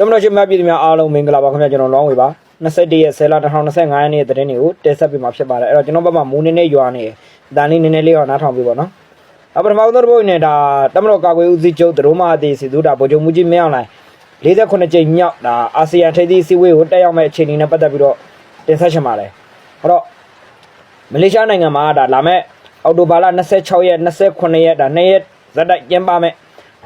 တမလို့ရှိမှပြည်သူများအားလုံးမင်္ဂလာပါခင်ဗျာကျွန်တော်လောင်းဝေပါ21ရက်10လ2025ရက်နေ့တဲ့တင်းတွေကိုတင်ဆက်ပေးမှာဖြစ်ပါတယ်အဲ့တော့ကျွန်တော်ဘက်မှာမူးနေနေရွာနေဒါလေးနည်းနည်းလေးတော့နားထောင်ပေးပါနော်အပထမဆုံးတစ်ပုတ်နဲ့ဒါတမလို့ကာကွယ်ဦးစီးချုပ်ဒရုမအသေးစီသူဒါဗိုလ်ချုပ်မူကြီးမင်းအောင်လှိုင်48ကြိမ်မြောက်ဒါအာဆီယံထိပ်သီးစည်းဝေးကိုတက်ရောက်မဲ့အခြေအနေနဲ့ပတ်သက်ပြီးတော့တင်ဆက်ချင်ပါတယ်အဲ့တော့မလေးရှားနိုင်ငံမှာဒါလာမဲ့အော်တိုဘာလ26ရက်29ရက်ဒါ2ရက်ဇက်တိုက်ကျင်းပမဲ့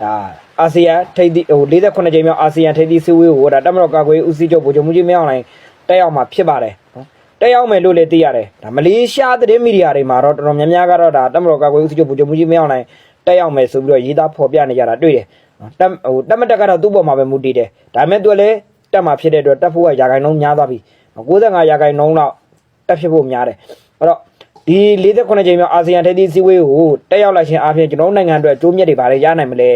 ဒါ အာဆီယံထိပ်သီးဟို48ကြိမ်မြောက်အာဆီယံထိပ်သီးစည်းဝေးကိုဒါတမလို့ကာကွယ်ဦးစီးချုပ်ဗိုလ်ချုပ်မူကြီးမင်းအောင်လှိုင်တက်ရောက်မှာဖြစ်ပါတယ်နော်တက်ရောက်မယ်လို့လည်းသိရတယ်ဒါမလေးရှားသတင်းမီဒီယာတွေမှာတော့တော်တော်များများကတော့ဒါတက်မတော်ကာကွယ်ဦးစီးချုပ်ဗိုလ်ချုပ်မူကြီးမင်းအောင်လှိုင်တက်ရောက်မယ်ဆိုပြီးတော့ရေးသားဖော်ပြနေကြတာတွေ့တယ်နော်တက်ဟိုတက်မတက်ကတော့သူ့ပေါ်မှာပဲမူတည်တယ်ဒါပေမဲ့သူကလည်းတက်မှာဖြစ်တဲ့အတွက်တက်ဖို့ကရာခိုင်နှုန်းများသွားပြီ95ရာခိုင်နှုန်းလောက်တက်ဖြစ်ဖို့များတယ်အဲ့တော့ဒီ48ချိန်မြောက်အာဆီယံထိပ်သီးစည်းဝေးကိုတက်ရောက်လိုက်ခြင်းအပြင်ကျွန်တော်တို့နိုင်ငံအတွက်အကျိုးမြတ်တွေဘာတွေရနိုင်မလဲ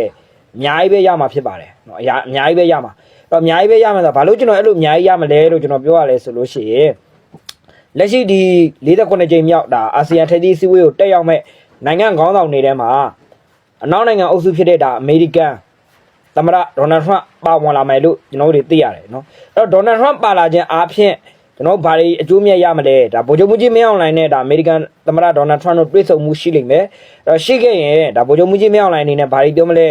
အများကြီးပဲရမှာဖြစ်ပါတယ်နော်အရာအများကြီးပဲရမှာအဲ့တော့အများကြီးပဲရမှာဆိုတော့ဘာလို့ကျွန်တော်အဲ့လိုအများကြီးရမလဲလို့ကျွန်တော်ပြောရလဲဆိုလို့ရှိရင်လက်ရှိဒီ48ကြိမ်မြောက်ဒါအာဆီယံထိပ်သီးစည်းဝေးကိုတက်ရောက်မဲ့နိုင်ငံခေါင်းဆောင်တွေထဲမှာအနောက်နိုင်ငံအုပ်စုဖြစ်တဲ့ဒါအမေရိကန်သမ္မတဒေါ်နယ်ထရန့်ပါဝင်လာမယ်လို့ကျွန်တော်တို့သိရတယ်နော်အဲ့တော့ဒေါ်နယ်ထရန့်ပါလာခြင်းအားဖြင့်ကျွန်တော်ဘာတွေအကျိုးမြတ်ရမလဲဒါဗိုလ်ချုပ်မှုကြီးမင်းအောင်လှိုင်နဲ့ဒါအမေရိကန်သမ္မတဒေါ်နယ်ထရန့်တို့တွေ့ဆုံမှုရှိလိမ့်မယ်အဲ့တော့ရှိခဲ့ရင်ဒါဗိုလ်ချုပ်မှုကြီးမင်းအောင်လှိုင်အနေနဲ့ဘာတွေပြောမလဲ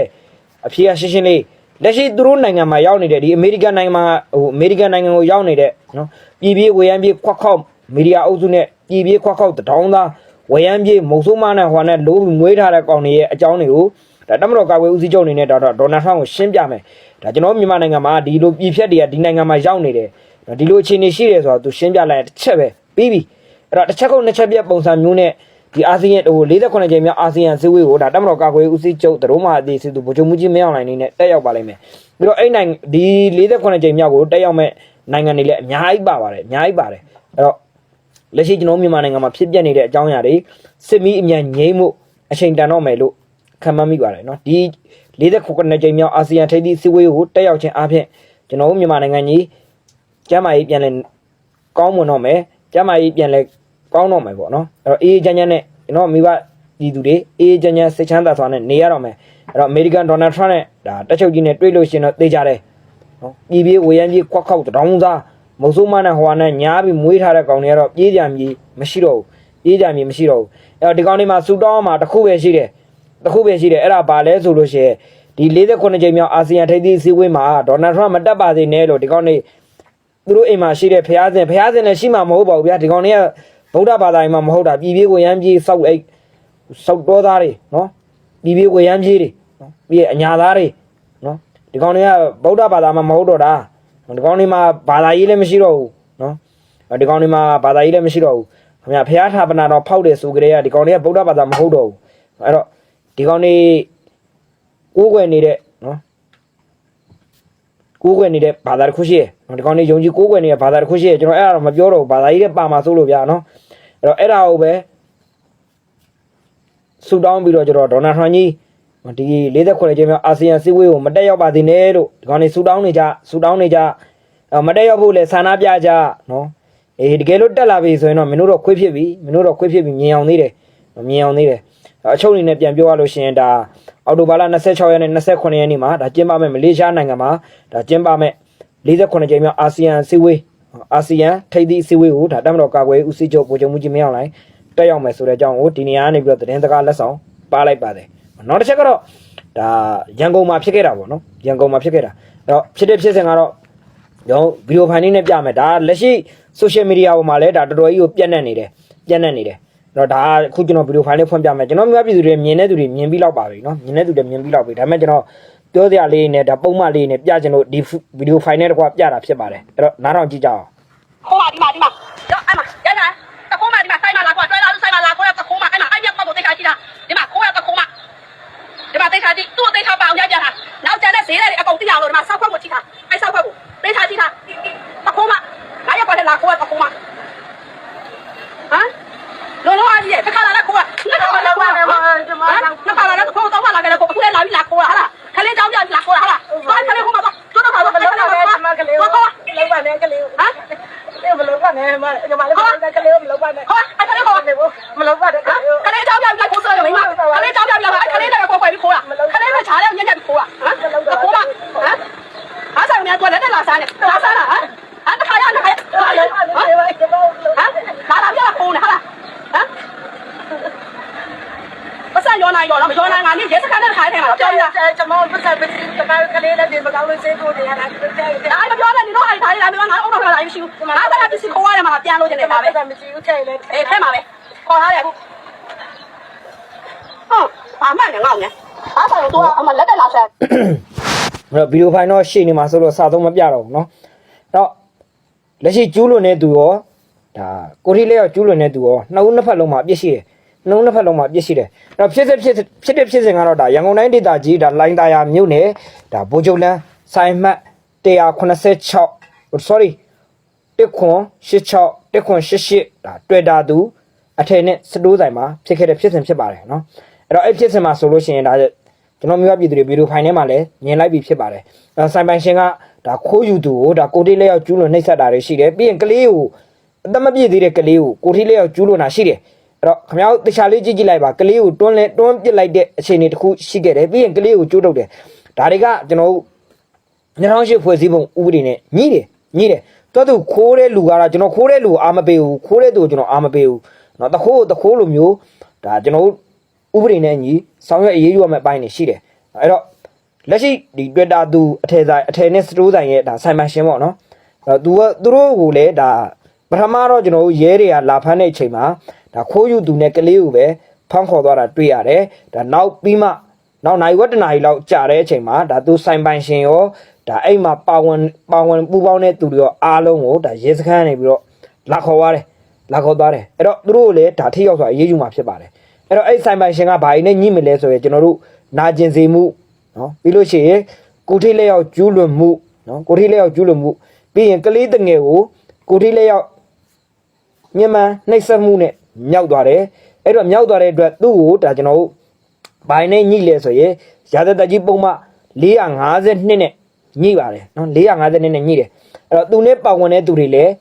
အဖြေကရှင်းရှင်းလေးလက်ရှိသူတို့နိုင်ငံမှာရောက်နေတဲ့ဒီအမေရိကန်နိုင်ငံမှာဟိုအမေရိကန်နိုင်ငံကိုရောက်နေတဲ့နော်ပြည်ပြေးဝေယမ်းပြေးခွက်ခေါက်မီဒီယာအုပ်စုနဲ့ပြည်ပြေးခွက်ခောက်တောင်းသားဝရမ်းပြေးမုံဆိုးမနဲ့ဟွာနဲ့လိုးပြီးမွေးထားတဲ့ကောင်တွေရဲ့အကြောင်းတွေကိုဒါတမတော်ကာကွယ်ဦးစီးချုပ်အနေနဲ့တော့ဒေါ်နယ်ထရန့်ကိုရှင်းပြမယ်ဒါကျွန်တော်မြန်မာနိုင်ငံမှာဒီလိုပြည်ဖြတ်တွေကဒီနိုင်ငံမှာရောက်နေတယ်ဒီလိုအခြေအနေရှိတယ်ဆိုတော့သူရှင်းပြလိုက်တစ်ချက်ပဲပြီးပြီအဲ့တော့တစ်ချက်ကုန်နှစ်ချက်ပြပုံစံမျိုးနဲ့ ဒီအာဆီယံဟို48ကြိမ်မြောက်အာဆီယံစည်းဝေးကိုဒါတက်မတော်ကာကွယ်ဦးစီးချုပ်သတို့မှအသေးစစ်သူဗိုလ်ချုပ်မှုကြီးမင်းအောင်လှိုင်နေနဲ့တက်ရောက်ပါလိမ့်မယ်ပြီးတော့အဲ့နိုင်ဒီ48ကြိမ်မြောက်ကိုတက်ရောက်မဲ့နိုင်ငံတွေလည်းအများကြီးပါပါတယ်အများကြီးပါတယ်အဲ့တော့လက်ရှိကျွန်တော်မြန်မာနိုင်ငံမှာဖြစ်ပျက်နေတဲ့အကြောင်းအရာတွေစစ်မီးအမြန်ငြိမ်းမှုအချိန်တန်တော့မယ်လို့ခံမှန်းမိပါတယ်နော်ဒီ49ကြိမ်မြောက်အာဆီယံထိပ်သီးစည်းဝေးကိုတက်ရောက်ခြင်းအပြင်ကျွန်တော်တို့မြန်မာနိုင်ငံကြီးကျမ်းမာရေးပြန်လည်ကောင်းမွန်တော့မယ်ကျမ်းမာရေးပြန်လည်ကောင်းတော့မယ်ပေါ့နော်အဲ့တော့အေးအေးချမ်းချမ်းနဲ့ ကျွန်တော်မိဘပြည်သူတွေအေးအေးချမ်းချမ်းစိတ်ချမ်းသာစွာနဲ့နေရတော့မယ်အဲ့တော့အမေရိကန်ဒေါ်နယ်ထရန့်နဲ့ဒါတက်ချုပ်ကြီးနဲ့တွေ့လို့ရှရင်တော့သိကြတယ်နော်ပြည်ပြေးဝေယမ်းပြေးခွက်ခောက်တောင်းစားမုံဆိုးမနဲ့ဟွာနဲ့ညားပြီးမွေးထားတဲ့ကောင်တွေကတော့ပြေးကြံပြေးမရှိတော့ဘူးပြေးကြံပြေးမရှိတော့ဘူးအဲ့တော့ဒီကောင်တွေမှာစူတောင်းမှာတစ်ခုပဲရှိတယ်တစ်ခုပဲရှိတယ်အဲ့ဒါဘာလဲဆိုလို့ရှိရင်ဒီ48ကြိမ်မြောက်အာဆီယံထိပ်သီးစည်းဝေးမှာဒေါ်နယ်ထရန့်မတက်ပါစေနဲ့လို့ဒီကောင်တွေသူတို့အိမ်မှာရှိတဲ့ဖျားစင်ဖျားစင်လည်းရှိမှာမဟုတ်ပါဘူးဗျာဒီကောင်တွေက ဗုဒ္ဓဘာသာအိမ်မှာမဟုတ်တာပြည်ပြေးဝေယမ်းပြေးစောက်အိတ်စောက်တော်သားတွေနော်ပြည်ပြေးဝေယမ်းပြေးတွေနော်ပြီးရအညာသားတွေနော်ဒီကောင်တွေကဗုဒ္ဓဘာသာမှာမဟုတ်တော့တာဒီကောင်တွေမှာဘာသာရေးလည်းမရှိတော့ဘူးနော်ဒီကောင်တွေမှာဘာသာရေးလည်းမရှိတော့ဘူးခင်ဗျာဖះထာပနာတော်ဖောက်တယ်ဆိုကြတဲ့ကဒီကောင်တွေကဗုဒ္ဓဘာသာမဟုတ်တော့ဘူးအဲ့တော့ဒီကောင်တွေကိုးကွယ်နေတဲ့နော်ကိုးကွယ်နေတဲ့ဘာသာတစ်ခုရှိတယ်နော်ဒီကောင်တွေယုံကြည်ကိုးကွယ်နေတဲ့ဘာသာတစ်ခုရှိတယ်ကျွန်တော်အဲ့ဒါတော့မပြောတော့ဘူးဘာသာရေးလည်းပါမှာစိုးလို့ဗျာနော် အဲ့တော့အဲ့ဒါကိုပဲဆူတောင်းပြီးတော့ကျွန်တော်ဒေါ်နယ်ထရန့်ကြီးဒီ48ကျင်းမြောက်အာဆီယံစည်းဝေးကိုမတက်ရောက်ပါသေးနဲ့လို့ဒီကောင်နေဆူတောင်းနေကြဆူတောင်းနေကြအဲမတက်ရောက်ဖို့လဲဆန္ဒပြကြနော်အေးတကယ်လို့တက်လာပြီဆိုရင်တော့မင်းတို့တော့ခွေးဖြစ်ပြီမင်းတို့တော့ခွေးဖြစ်ပြီမြင်အောင်သေးတယ်မြင်အောင်သေးတယ်အချုပ်အနေနဲ့ပြန်ပြောရလို့ရှိရင်ဒါအော်တိုဘာလ26ရက်နဲ့29ရက်နေ့မှာဒါကျင်းပမဲ့မလေးရှားနိုင်ငံမှာဒါကျင်းပမဲ့48ကျင်းမြောက်အာဆီယံစည်းဝေး အာဆီယံထိပ်သီးစည်းဝေးကိုဒါတမတော်ကာကွယ်ဦးစီးချုပ်ဗိုလ်ချုပ်မှုကြီးမင်းအောင်လှိုင်တက်ရောက်မယ်ဆိုတဲ့အကြောင်းကိုဒီနေရာကနေပြီးတော့သတင်းစကားလက်ဆောင်ပါလိုက်ပါတယ်နောက်တစ်ချက်ကတော့ဒါရန်ကုန်မှာဖြစ်ခဲ့တာပေါ့နော်ရန်ကုန်မှာဖြစ်ခဲ့တာအဲ့တော့ဖြစ်တဲ့ဖြစ်စဉ်ကတော့ကျွန်တော်ဗီဒီယိုဖိုင်လေးနဲ့ပြမယ်ဒါလက်ရှိ social media ပေါ်မှာလည်းဒါတော်တော်ကြီးကိုပြန့်နှံ့နေတယ်ပြန့်နှံ့နေတယ်အဲ့တော့ဒါအခုကျွန်တော်ဗီဒီယိုဖိုင်လေးဖွင့်ပြမယ်ကျွန်တော်မျိုးပြည်သူတွေမြင်တဲ့သူတွေမြင်ပြီးလောက်ပါပြီနော်မြင်တဲ့သူတွေမြင်ပြီးလောက်ပြီဒါပေမဲ့ကျွန်တော် ပြောစရာလေးနဲ့ဒါပုံမှန်လေးနဲ့ပြချင်လို့ဒီဗီဒီယိုဖိုင်နဲ့တကွာပြတာဖြစ်ပါတယ်အဲ့တော့နားထောင်ကြည့်ကြအောင်ခိုးပါဒီမှာဒီမှာရောအဲ့မှာရိုက်လာတခိုးမဒီမှာဆိုင်မှာလာကွာဆွဲလာလို့ဆိုင်မှာလာခိုးရတခိုးမအဲ့မှာအဲ့ပြက်ကွက်ကိုတိတ်ခါကြည့်တာဒီမှာခိုးရတခိုးမဒီမှာတိတ်ခါကြည့်သူ့ကိုတိတ်ခါပါအောင်ရိုက်ပြတာနောက်ကျန်တဲ့ဈေးတွေအကုန်တိရအောင်လို့ဒီမှာဆောက်ခွက်ကိုကြည့်တာအဲ့ဆောက်ခွက်ကိုတိတ်ခါကြည့်တာတခိုးမငါရက်ကွက်ထဲလာခိုးရတခိုးမဟမ်လုံးလုံးအားကြီးရဲ့တစ်ခါလာတဲ့ခိုးကနှစ်ခါလာကွာဟမ်နှစ်ခါလာတဲ့ခိုးတော့မှလာခဲ့တဲ့ခိုးအခုလည်းလာပြီးလာခိုးတာဟာလားခလေးတောင်းပြလာခိုးတာဟာလားသွားခလေးခိုးမှာသွားကျွတ်တော့ပါတော့ခလေးတော့ပါမကလေးသွားခိုး လုံးပါနဲ့ကလေး ဟမ် လေးမလုံးပါနဲ့မညီမလေးက ကလေးမလုံးပါနဲ့ ဟောအဲ့ခလေးခိုး မလုံးပါနဲ့ကလေး ခလေးကြောက်ကြောက်လိုက်ခိုးစရမိမခလေးကြောက်ကြောက်လာခလေးတွေကကိုယ်ပဲပြီးခိုးတာခလေးကခြားတဲ့ညက်ညက်ပြီးခိုးတာဟမ်ခိုးပါဟမ်အားဆိုင်များကွာလက် လာစားနေလာစားလားဟမ်ဟမ်တခါရတခါရဟာဟမ်လာလာပြလာခုံးနေဟာလားဟမ် ပစံရောနိုင်ရောလားမရောနိုင်ငါနေရဲစခန်းနဲ့ခိုင်းထဲမှာပြောပြတာ ကျွန်တော်ပတ်သက်ပြီးတကားကလေးနဲ့ဒီမကောင်းလို့စေးဖို့နေရတာဒီလိုတဲ့ ဒါမပြောနဲ့နင်တို့အဲ့ဒါလေးလာပြီးငါအုံတော့လာရရှိဘူးငါကလည်းပစ္စည်းခိုးရတယ်မှာပြန်လို့နေတယ်ပါပဲ ဒါမရှိဘူးထဲလေ အေးထဲမှာပဲခေါ်ထားတယ်အခုဟုတ်ဘာမှလည်းငေါ့နေအားပါတော့အမလက်တက်လာဆက် အဲ့တော့ဗီဒီယိုဖိုင်တော့ရှေ့နေမှာဆိုလို့စာသုံးမပြတော့ဘူးเนาะအဲ့တော့လက်ရှိကျူးလွန်တဲ့သူရောဒါကိုရီလေးရောကျူးလွန်တဲ့သူရောနှစ်ဦးနှစ်ဖက်လုံးမှာအပြစ်ရှိတယ် နှစ်ဦးနှစ်ဖက်လုံးမှာအပြစ်ရှိတယ်အဲ့တော့ဖြစ်စစ်ဖြစ်ဖြစ်တဲ့ဖြစ်စဉ်ကတော့ဒါရန်ကုန်တိုင်းဒေသကြီးဒါလိုင်းတာယာမြို့နယ်ဒါဘိုးချုပ်လန်းဆိုင်မှတ်186 sorry တစ်ခွန်86တစ်ခွန်88ဒါတွေ့တာသူအထည်နဲ့စတိုးဆိုင်မှာဖြစ်ခဲ့တဲ့ဖြစ်စဉ်ဖြစ်ပါတယ်เนาะအဲ့တော့အဲ့ဖြစ်စဉ်မှာဆိုလို့ရှိရင်ဒါကျွန်တော်မျိုးပြည်သူတွေဗီဒီယိုဖိုင်ထဲမှာလည်းမြင်လိုက်ပြီးဖြစ်ပါတယ်အဲ့ဆိုင်ပိုင်ရှင်ကဒါခိုးယူသူကိုဒါကိုတိလေးယောက်ကျူးလွန်နှိပ်စက်တာတွေရှိတယ်ပြီးရင်ကလေးကိုအသက်မပြည့်သေးတဲ့ကလေးကိုကိုတိလေးယောက်ကျူးလွန်တာရှိတယ် အဲ့တော့ခင်ဗျားတို့တခြားလေးကြည့်ကြည့်လိုက်ပါကလေးကိုတွန်းလဲတွန်းပစ်လိုက်တဲ့အခြေအနေတစ်ခုရှိခဲ့တယ်ပြီးရင်ကလေးကိုကျူးထုတ်တယ်ဒါတွေကကျွန်တော်တို့ 2008ဖွဲ့စည်းပုံဥပဒေနဲ့ညှိတယ်ညှိတယ်တော်သူခိုးတဲ့လူကတော့ကျွန်တော်ခိုးတဲ့လူကိုအာမပေးဘူးခိုးတဲ့သူကိုကျွန်တော်အာမပေးဘူးเนาะတခိုးတခိုးလိုမျိုးဒါကျွန်တော်တို့ဥပဒေနဲ့ညီဆောင်ရွက်အရေးယူရမယ့်အပိုင်းတွေရှိတယ်အဲ့တော့လက်ရှိဒီ Twitter သူအထည်ဆိုင်အထည်နဲ့စတိုးဆိုင်ရဲ့ဒါဆိုင်မန်ရှင်ပေါ့နော်အဲ့တော့သူကသူတို့ကိုလည်းဒါပထမတော့ကျွန်တော်တို့ရဲတွေကလာဖမ်းတဲ့အချိန်မှာ ဒါခိုးယူသူနဲ့ကလေးကိုပဲဖမ်းခေါ်သွားတာတွေ့ရတယ်ဒါနောက်ပြီးမှနောက်နိုင်ဝက်တနာရီလောက်ကြာတဲ့အချိန်မှာဒါသူဆိုင်ပိုင်ရှင်ရောဒါအဲ့မှာပါဝင်ပါဝင်ပူပေါင်းတဲ့သူတွေရောအားလုံးကိုဒါရဲစခန်းနေပြီးတော့လာခေါ်သွားတယ်လာခေါ်သွားတယ်အဲ့တော့သူတို့ကိုလည်းဒါထိရောက်စွာအေးအေးယူမှာဖြစ်ပါတယ်အဲ့တော့အဲ့ဆိုင်ပိုင်ရှင်ကဘာရင်နဲ့ညှိမလဲဆိုရင်ကျွန်တော်တို့နာကျင်စေမှုနော်ပြီးလို့ရှိရင်ကိုထိလက်ရောက်ကျူးလွန်မှုနော်ကိုထိလက်ရောက်ကျူးလွန်မှုပြီးရင်ကလေးတငယ်ကိုကိုထိလက်ရောက်ညမှန်နှိပ်စက်မှုနဲ့ မြောက်သွားတယ်အဲ့တော့မြောက်သွားတဲ့အတွက်သူ့ကိုဒါကျွန်တော်တို့ဘိုင်းနဲ့ညှိလဲဆိုရင်ရာဇသက်ကြီးပုံမှ452နဲ့ညှိပါတယ်နော်452နဲ့ညှိတယ်အဲ့တော့သူနဲ့ပါဝင်တဲ့သူတွေလည်း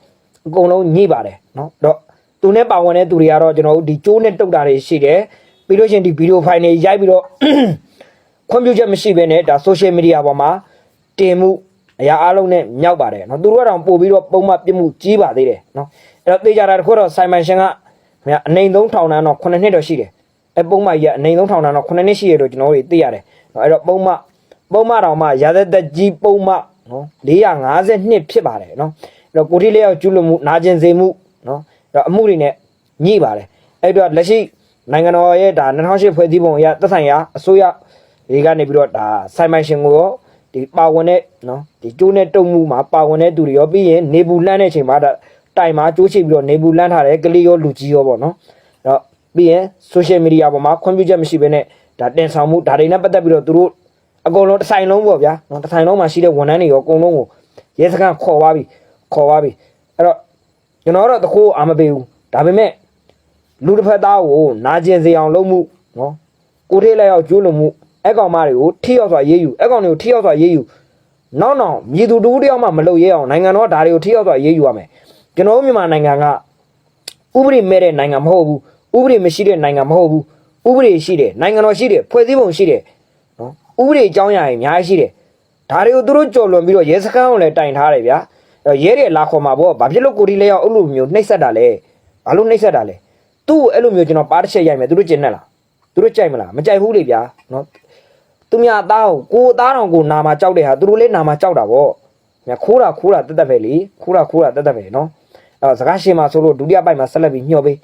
အကုန်လုံးညှိပါတယ်နော်တော့သူနဲ့ပါဝင်တဲ့သူတွေကတော့ကျွန်တော်တို့ဒီကျိုးနဲ့တုတ်တာတွေရှိတယ်ပြီးလို့ရှိရင်ဒီဗီဒီယိုဖိုင်တွေရိုက်ပြီးတော့ခွင့်ပြုချက်မရှိဘဲနဲ့ဒါ social media ပေါ်မှာတင်မှုအရာအလုံးနဲ့မြောက်ပါတယ်နော်သူတို့ကတော့ပို့ပြီးတော့ပုံမှန်ပြစ်မှုကြီးပါသေးတယ်နော်အဲ့တော့သေချာတာတစ်ခုတော့ဆိုင်မ န်ရှင်ကမြအနိုင်သုံးထောင်တန်းတော့9နှစ်တော့ရှိတယ်အဲပုံမှန်ကြီးကအနိုင်ဆုံးထောင်တာတော့9နှစ်ရှိရတော့ကျွန်တော်တို့သိရတယ်နော်အဲ့တော့ပုံမှန်ပုံမှန်တောင်မှရာသက်သက်ကြီးပုံမှန်နော်452ဖြစ်ပါတယ်နော်အဲ့တော့ကိုတိလေးယောက်ကျူးလွန်မှုနာကျင်စေမှုနော်အဲ့တော့အမှုတွေနဲ့ညှိပါတယ်အဲ့တော့လက်ရှိနိုင်ငံတော်ရဲ့ဒါ2008ဖွဲ့စည်းပုံအရသက်ဆိုင်ရာအစိုးရတွေကနေပြီးတော့ဒါဆိုင်မိုင်ရှင်ကိုရောဒီပါဝင်တဲ့နော်ဒီကျိုးနဲ့တုံမှုမှာပါဝင်တဲ့သူတွေရောပြီးရင်နေဘူးလန့်တဲ့အချိန်မှာဒါ တိုင်မှာကျိုးချိပြီးတော့နေဘူးလန့်ထားတယ်ကလေးရောလူကြီးရောပေါ့နော်အဲ့တော့ပြီးရင် social media ပေါ်မှာခွင့်ပြုချက်မရှိဘဲနဲ့ဒါတင်ဆောင်မှုဒါတွေနဲ့ပတ်သက်ပြီးတော့သူတို့အကုန်လုံးတစ်ဆိုင်လုံးပေါ့ဗျာနော်တစ်ဆိုင်လုံးမှာရှိတဲ့ဝန်ထမ်းတွေရောအကုန်လုံးကိုရဲစခန်းခေါ်သွားပြီခေါ်သွားပြီအဲ့တော့ကျွန်တော်တော့တခိုးအာမပေးဘူးဒါပေမဲ့လူတစ်ဖက်သားကိုနာကျင်စေအောင်လုပ်မှုနော်ကိုထေးလက်ရောက်ကျိုးလွန်မှုအဲ့ကောင်မတွေကိုထိရောက်စွာရေးယူအဲ့ကောင်တွေကိုထိရောက်စွာရေးယူနောက်နောက်မြည်သူတူတယောက်မှမလုပ်ရဲအောင်နိုင်ငံတော်ကဒါတွေကိုထိရောက်စွာရေးယူရမယ် ကျွန်တော်တို့မြန်မာနိုင်ငံကဥပဒေမဲ့တဲ့နိုင်ငံမဟုတ်ဘူးဥပဒေမရှိတဲ့နိုင်ငံမဟုတ်ဘူးဥပဒေရှိတယ်နိုင်ငံတော်ရှိတယ်ဖွဲ့စည်းပုံရှိတယ်နော်ဥပဒေအကြောင်းအရာတွေအများကြီးရှိတယ်ဒါတွေကိုသူတို့ကြော်လွန်ပြီးတော့ရဲစခန်းကိုလည်းတိုင်ထားတယ်ဗျာအဲ့တော့ရဲတွေလာခေါ်မှာပေါ့ဘာဖြစ်လို့ကိုဒီလဲရောက်အဲ့လိုမျိုးနှိပ်စက်တာလဲဘာလို့နှိပ်စက်တာလဲသူ့ကိုအဲ့လိုမျိုးကျွန်တော်ပါတစ်ချက်ရိုက်မယ်သူတို့ကျင်နဲ့လားသူတို့ကြိုက်မလားမကြိုက်ဘူးလေဗျာနော်သူများအသားကိုကိုအသားတော်ကိုနာမှာကြောက်တဲ့ဟာသူတို့လည်းနာမှာကြောက်တာပေါ့မြခိုးတာခိုးတာတက်တက်ပဲလေခိုးတာခိုးတာတက်တက်ပဲနော် အဲ့တော့စကားရှင်းမှာဆိုလို့ဒုတိယပိုက်မှာဆက်လက်ပြီးညှော်ပေး